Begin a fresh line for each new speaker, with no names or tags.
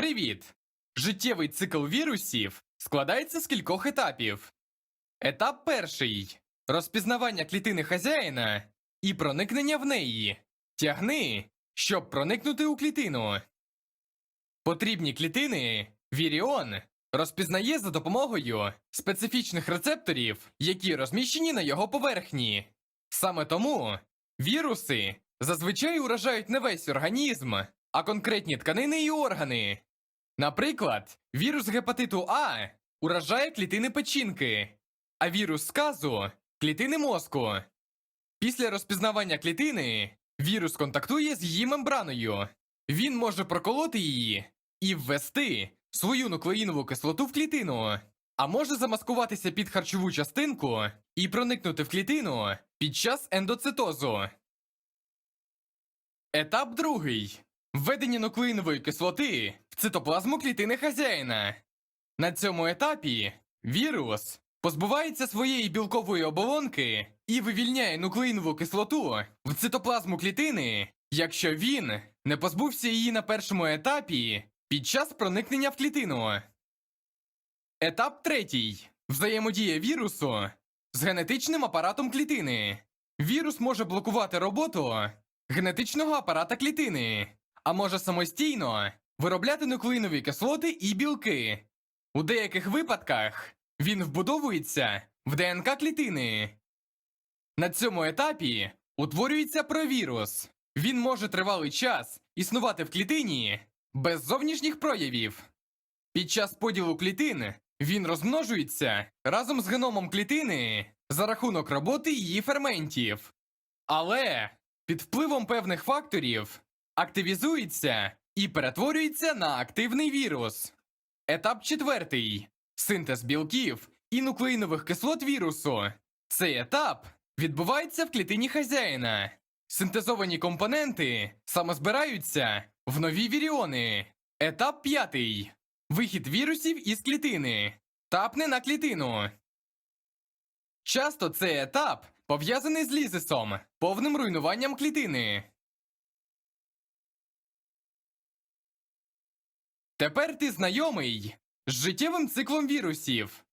Привіт! Життєвий цикл вірусів складається з кількох етапів. Етап перший розпізнавання клітини хазяїна і проникнення в неї. Тягни, щоб проникнути у клітину. Потрібні клітини Віріон розпізнає за допомогою специфічних рецепторів, які розміщені на його поверхні. Саме тому віруси зазвичай уражають не весь організм, а конкретні тканини і органи. Наприклад, вірус гепатиту А уражає клітини печінки, а вірус сказу клітини мозку. Після розпізнавання клітини вірус контактує з її мембраною. Він може проколоти її і ввести свою нуклеїнову кислоту в клітину, а може замаскуватися під харчову частинку і проникнути в клітину під час ендоцитозу. Етап другий. Введення нуклеїнової кислоти цитоплазму клітини хазяїна. На цьому етапі вірус позбувається своєї білкової оболонки і вивільняє нуклеїнову кислоту в цитоплазму клітини, якщо він не позбувся її на першому етапі під час проникнення в клітину. Етап третій. Взаємодія вірусу з генетичним апаратом клітини. Вірус може блокувати роботу генетичного апарата клітини, а може самостійно виробляти нуклеїнові кислоти і білки. У деяких випадках він вбудовується в ДНК клітини. На цьому етапі утворюється провірус. Він може тривалий час існувати в клітині без зовнішніх проявів. Під час поділу клітин він розмножується разом з геномом клітини за рахунок роботи її ферментів. Але під впливом певних факторів активізується і перетворюється на активний вірус. Етап четвертий синтез білків і нуклеїнових кислот вірусу. Цей етап відбувається в клітині хазяїна. Синтезовані компоненти самозбираються в нові віріони. Етап п'ятий вихід вірусів із клітини. Тапне на клітину. Часто цей етап пов'язаний з лізисом, повним руйнуванням клітини. Тепер ти знайомий з життєвим циклом вірусів.